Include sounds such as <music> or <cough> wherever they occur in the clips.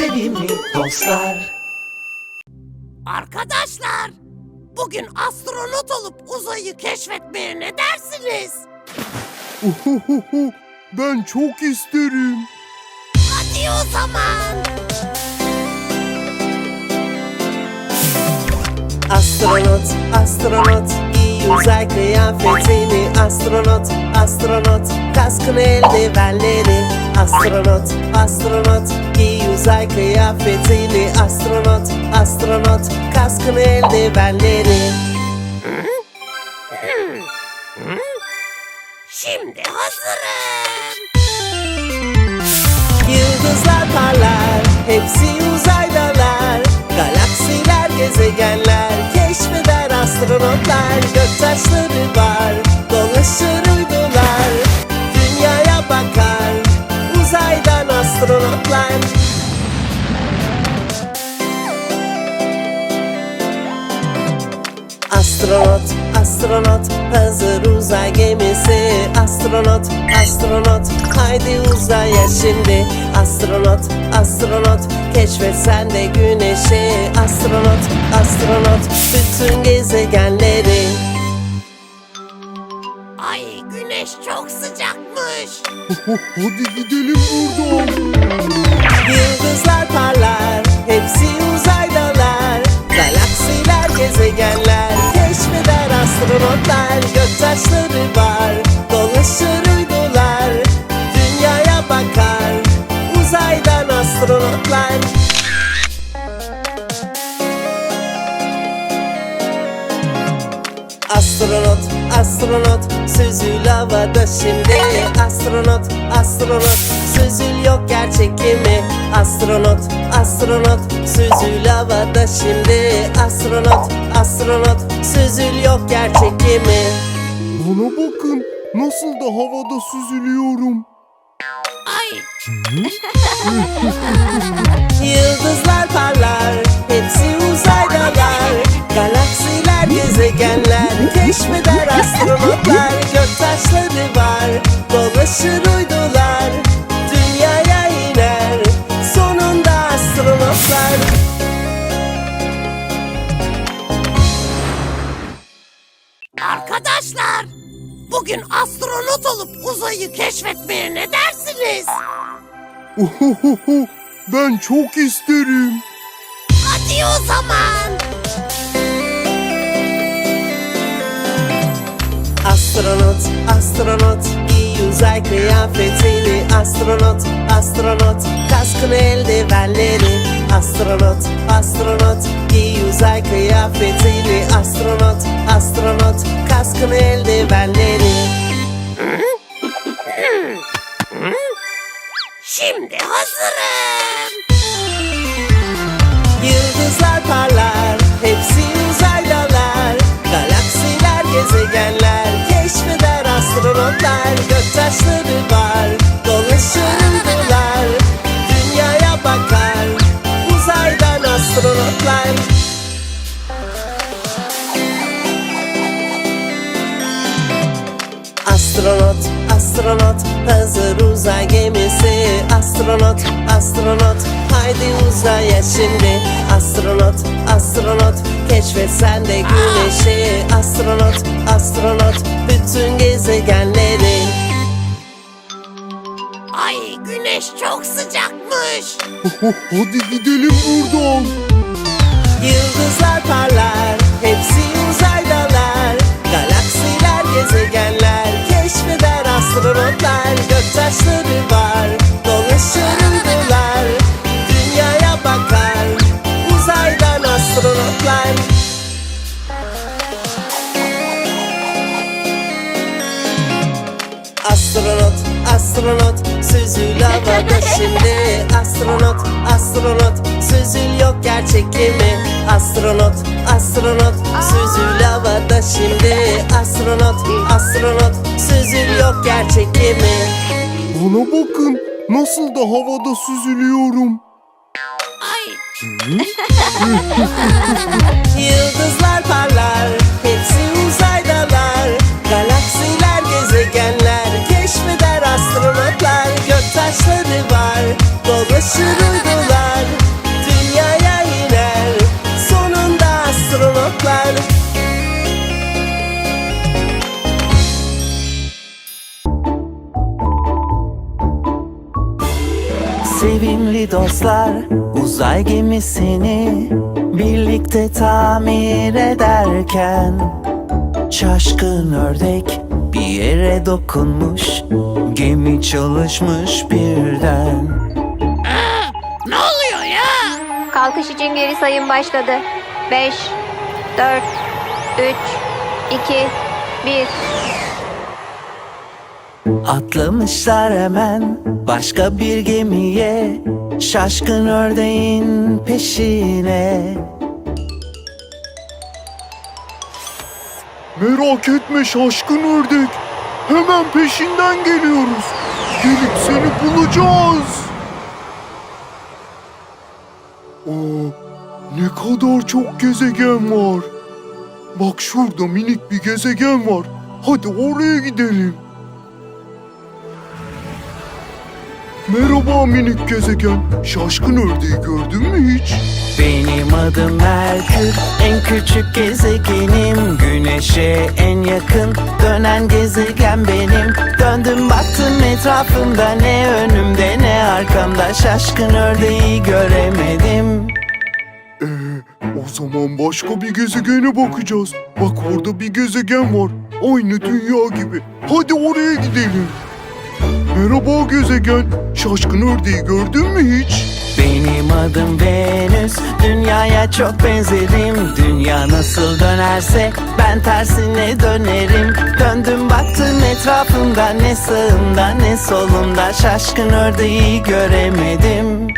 sevimli dostlar. Arkadaşlar, bugün astronot olup uzayı keşfetmeye ne dersiniz? Ben çok isterim. Hadi o zaman. Astronot, astronot giy uzay kıyafetini Astronot, astronot kaskını eldivenleri Astronot, astronot uzay kıyafetini Astronot, astronot kaskını eldivenleri. Şimdi hazırım. Yıldızlar parlar, hepsi uzaydalar. Galaksiler, gezegenler, keşfeder astronotlar. Göktaşları var, dolaşır uydular Astronot, astronot, hazır uzay gemisi. Astronot, astronot, haydi uzaya şimdi. Astronot, astronot, keşfet sen de güneşi. Astronot, astronot, bütün gezegenleri. Ay güneş çok sıcakmış. Hadi gidelim buradan. Yıldızlar parlar, hepsi Galaksiler, gezegenler, keşfeder astronotlar Göktaşları var, dolaşır uydular Dünyaya bakar, uzaydan astronotlar Astronot, astronot, süzül havada şimdi. Astronot, astronot, gerçek gemi Astronot, astronot, süzül havada şimdi. Astronot, astronot, süzül yok gerçek gemi Bana bakın nasıl da havada süzülüyorum. Ay. <laughs> Yıldızlar parlar, hepsi uzaydalar. Galaksiler, gezegenler, keşfeder astronotlar. Göktaşları var, dolaşır uydular arkadaşlar, bugün astronot olup uzayı keşfetmeye ne dersiniz? Ohohoho, ben çok isterim. Hadi o zaman. Astronot, astronot giy uzay kıyafetini Astronot, astronot kaskını eldivenleri Astronot, astronot giy uzay kıyafetini Astronot, astronot kaskını eldivenleri Şimdi hazırım. Yıldızlar parlar, hepsi uzaydalar Galaksiler, gezegenler, keşfeder astronotlar. Göktaşları var, hazır uzay gemisi. Astronot, astronot, haydi uzaya şimdi. Astronot, astronot, keşfet sen de güneşi. Astronot, astronot, bütün gezegenleri. Ay güneş çok sıcakmış. <laughs> Hadi gidelim buradan. Yıldızlar parlar, hepsi uzaydalar. Galaksiler, gezegenler, keşfeder astronotlar Göktaşları var, dolaşır uydular Dünyaya bakar, uzaydan astronotlar Astronot, astronot, süzül havada şimdi. Astronot, astronot, süzül yok gerçek gemi Astronot, astronot, süzül havada şimdi astronot astronot Sözüm yok gerçek mi? Bana bakın nasıl da havada süzülüyorum. Ay. <laughs> Yıldızlar parlar hepsi uzaydalar. Galaksiler gezegenler keşfeder astronotlar. Göktaşları var dolaşır uydular Dünyaya iner sonunda astronotlar. Sevgili dostlar Uzay gemisini birlikte tamir ederken Şaşkın ördek bir yere dokunmuş Gemi çalışmış birden Ne oluyor ya? Kalkış için geri sayım başladı. 5, 4, 3, 2, 1. Atlamışlar hemen başka bir gemiye Şaşkın ördeğin peşine Merak etme şaşkın ördek. Hemen peşinden geliyoruz. Gelip seni bulacağız. Oo, ne kadar çok gezegen var. Bak şurada minik bir gezegen var. Hadi oraya gidelim. Merhaba minik gezegen. Şaşkın ördeği gördün mü hiç? Benim adım Merkür En küçük gezegenim Güneşe en yakın Dönen gezegen benim Döndüm baktım etrafımda Ne önümde ne arkamda Şaşkın ördeği göremedim Ee, o zaman başka bir gezegene bakacağız. Bak orada bir gezegen var. Aynı dünya gibi. Hadi oraya gidelim. Merhaba gezegen. Şaşkın ördeği gördün mü hiç? Benim adım Venüs Dünyaya çok benzerim Dünya nasıl dönerse Ben tersine dönerim Döndüm baktım etrafımda Ne sağımda ne solumda Şaşkın ördeği göremedim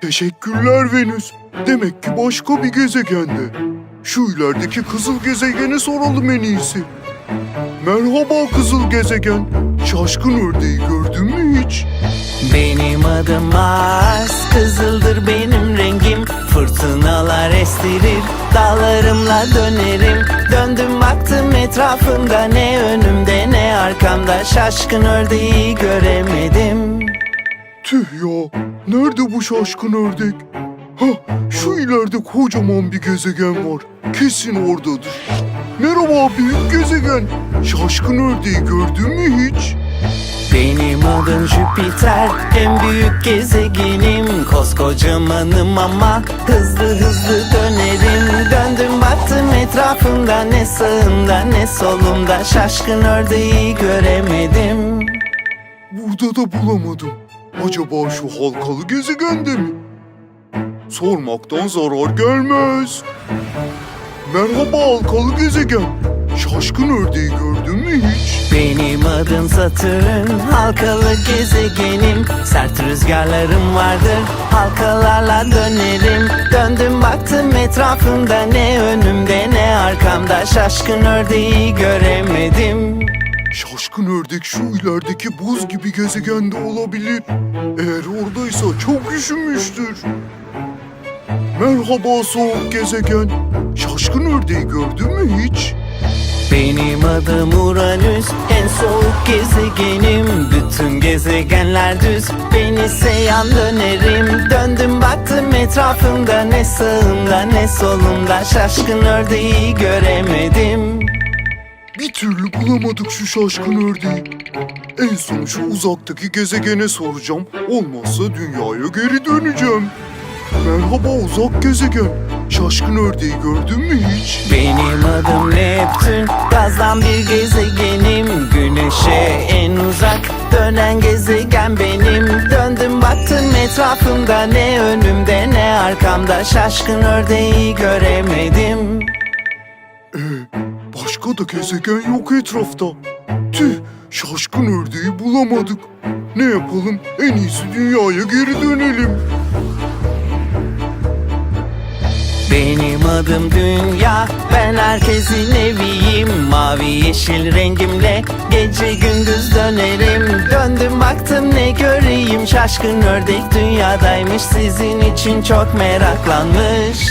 Teşekkürler Venüs. Demek ki başka bir gezegende. Şu ilerideki kızıl gezegene soralım en iyisi. Merhaba kızıl gezegen. Şaşkın ördeği gördün mü hiç? Benim adım Mars Kızıldır benim rengim Fırtınalar estirir Dağlarımla dönerim Döndüm baktım etrafımda Ne önümde ne arkamda Şaşkın ördeği göremedim Tüh ya. Nerede bu şaşkın ördek? Hah şu ileride kocaman bir gezegen var. Kesin oradadır. Merhaba büyük gezegen. Şaşkın ördeği gördün mü hiç? Benim adım Jüpiter En büyük gezegenim Koskocamanım ama Hızlı hızlı dönerim Döndüm baktım etrafımda Ne sağımda ne solumda Şaşkın ördeği göremedim Burada da bulamadım. Acaba şu halkalı gezegende mi? Sormaktan zarar gelmez. Merhaba halkalı gezegen. Şaşkın ördeği gördün mü hiç? Benim adım Satürn Halkalı gezegenim Sert rüzgarlarım vardır Halkalarla dönerim Döndüm baktım etrafımda Ne önümde ne arkamda Şaşkın ördeği göremedim Şaşkın ördek şu ilerideki buz gibi gezegende olabilir. Eğer oradaysa çok üşümüştür. Merhaba soğuk gezegen. Şaşkın ördeği gördün mü hiç? Benim adım Uranüs En soğuk gezegenim Bütün gezegenler düz Ben ise yan dönerim Döndüm baktım etrafımda Ne sağımda ne solumda Şaşkın ördeği göremedim Bir türlü bulamadık şu şaşkın ördeği. En son şu uzaktaki gezegene soracağım. Olmazsa dünyaya geri döneceğim. Merhaba uzak gezegen. Şaşkın ördeği gördün mü hiç? Benim adım Neptün Gazdan bir gezegenim Güneşe en uzak Dönen gezegen benim Döndüm baktım etrafımda Ne önümde ne arkamda Şaşkın ördeği göremedim Başka da gezegen yok etrafta. Tüh, şaşkın ördeği bulamadık. Ne yapalım? En iyisi dünyaya geri dönelim. Benim adım Dünya Ben herkesin eviyim Mavi yeşil rengimle Gece gündüz dönerim Döndüm baktım ne göreyim Şaşkın ördek dünyadaymış Sizin için çok meraklanmış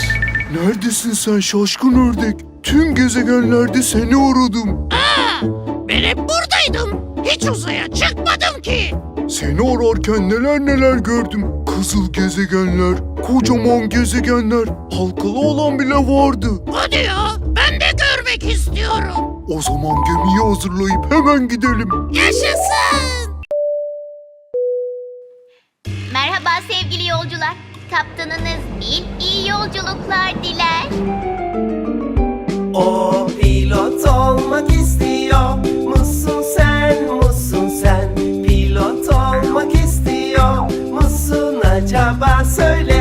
Neredesin sen şaşkın ördek? Tüm gezegenlerde seni aradım. Ben hep buradaydım. Hiç uzaya çıkmadım ki. Seni ararken neler neler gördüm. Kızıl gezegenler, kocaman gezegenler, halkalı olan bile vardı. Hadi ya ben de görmek istiyorum. O zaman gemiyi hazırlayıp hemen gidelim. Yaşasın. Merhaba sevgili yolcular. Kaptanınız Bill iyi yolculuklar diler. O pilot olmak istiyor. Musun sen, musun sen? Pilot olmak istiyor. Musun acaba? Söyle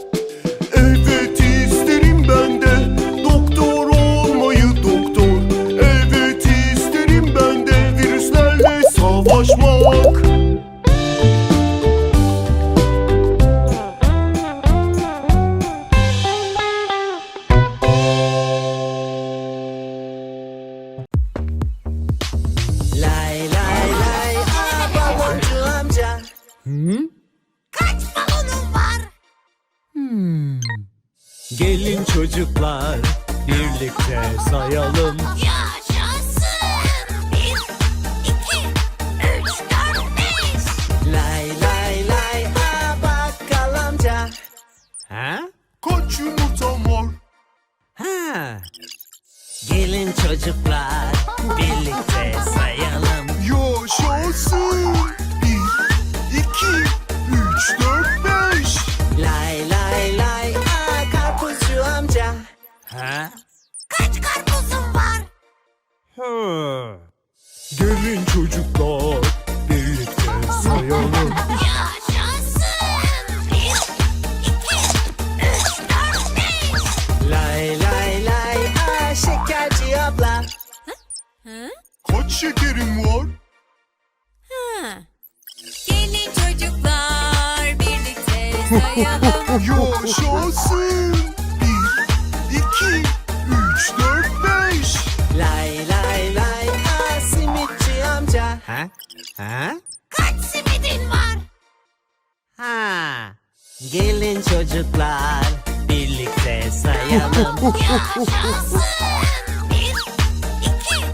Ha? Kaç karpuzun var? Hı. Gelin çocuklar birlikte sayalım. Yaşasın! Bir, iki, üç, dört, beş. Lay lay lay aa şekerci abla Kaç şekerim var? Gelin çocuklar birlikte sayalım <laughs> Yaşasın. Ha? Ha? Kaç simidin var? Ha Gelin çocuklar birlikte sayalım <laughs> Yaşasın! Bir, iki,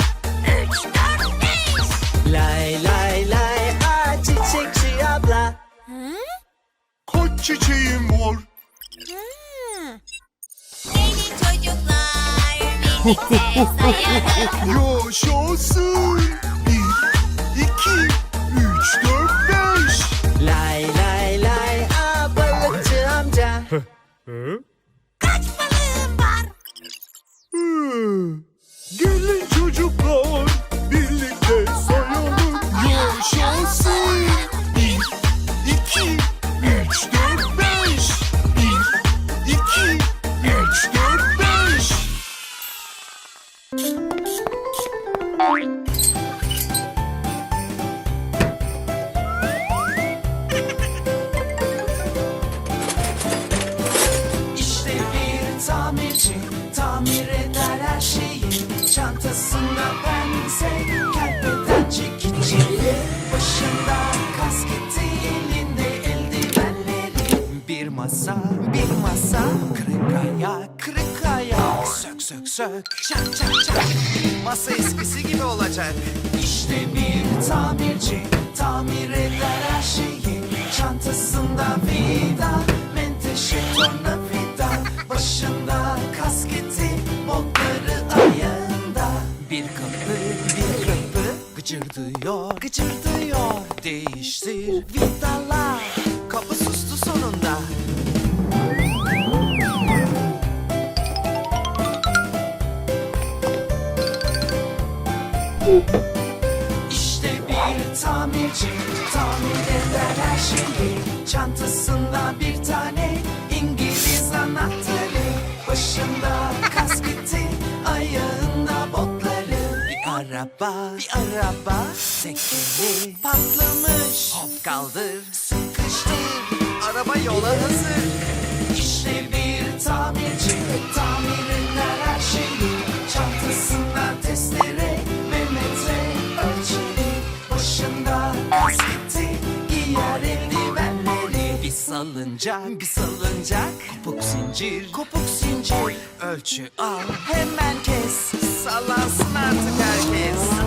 üç, dört, beş. Lay lay lay aa çiçekçi abla Kaç çiçeğim var? Gelin çocuklar birlikte <laughs> sayalım Yaşasın. Dört, beş. Lay lay lay aa balıkçı amca Kaç balığın var? Gelin çocuklar birlikte sayalım. Yaşasın. Sök sök. Çak çak çak. Masa eskisi gibi olacak. İşte bir tamirci Tamir eder her şeyi. Çantasında vida Menteşe tornavida Başında kasketi Botları ayağında. Bir kapı bir kapı Gıcırdıyor. Gıcırdıyor. Değiştir vidalar İşte bir tamirci Tamir eder her şeyi. Çantasında bir tane İngiliz anahtarı. Başında kasketi Ayağında botları. Bir araba Bir araba Tekeri patlamış Hop kaldır Sıkıştır. Araba yola hazır. İşte bir tamirci Tamir eder her şeyi. Çantasında testere salıncak salıncak. Kopuk zincir Kopuk zincir. Ölçü al Hemen kes. Sallansın artık herkes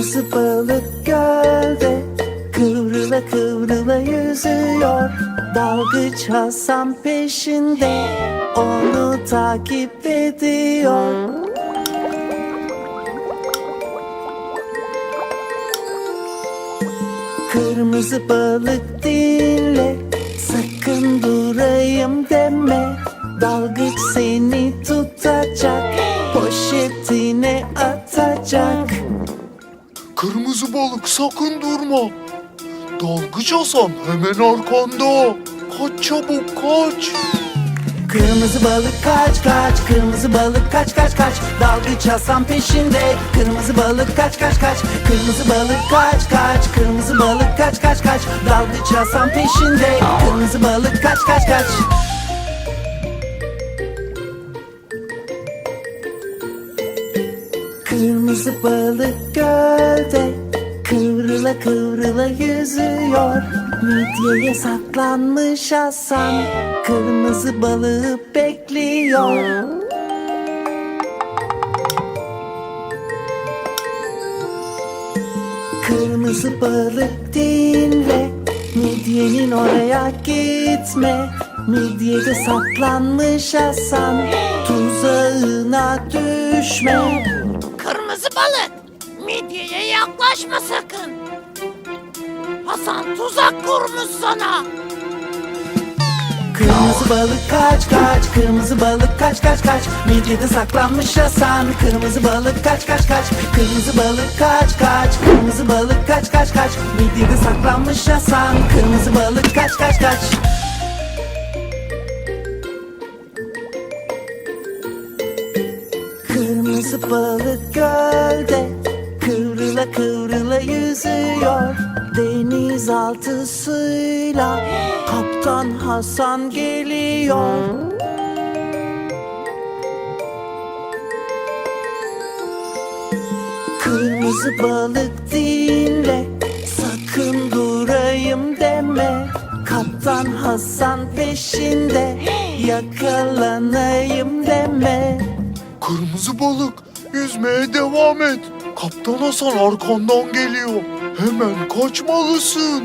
Kırmızı balık gölde Kıvrıla kıvrıla yüzüyor. Dalgıç Hasan peşinde Onu takip ediyor. Kırmızı balık dinle Sakın durayım deme. Dalgıç seni tutacak Poşetine atacak Kırmızı balık sakın durma. Dalgıç Hasan hemen arkanda. Kaç çabuk kaç. Kırmızı balık kaç kaç. Kırmızı balık kaç kaç kaç. Dalgıç Hasan peşinde. Kırmızı balık kaç kaç kaç. Kırmızı balık kaç kaç. Kırmızı balık kaç kaç kaç. Dalgıç Hasan peşinde. Kırmızı balık kaç kaç kaç Kırmızı balık gölde Kıvrıla kıvrıla yüzüyor. Midyeye saklanmış Hasan Kırmızı balığı bekliyor. Kırmızı balık dinle Midyenin oraya gitme. Midyede saklanmış Hasan Tuzağına düşme balık. Midyeye yaklaşma sakın. Hasan tuzak kurmuş sana. Kırmızı balık kaç kaç. Kırmızı balık kaç kaç kaç. Midyede saklanmış Hasan. Kırmızı balık kaç kaç kaç. Kırmızı balık kaç kaç. Kırmızı balık kaç kaç kaç. Midyede saklanmış Hasan. Kırmızı balık kaç kaç kaç Balık gölde Kıvrıla kıvrıla yüzüyor. Denizaltı suyla Kaptan Hasan geliyor. Kırmızı balık dinle Sakın durayım deme. Kaptan Hasan peşinde Yakalanayım deme. Kırmızı balık yüzmeye devam et. Kaptan Hasan arkandan geliyor. Hemen kaçmalısın.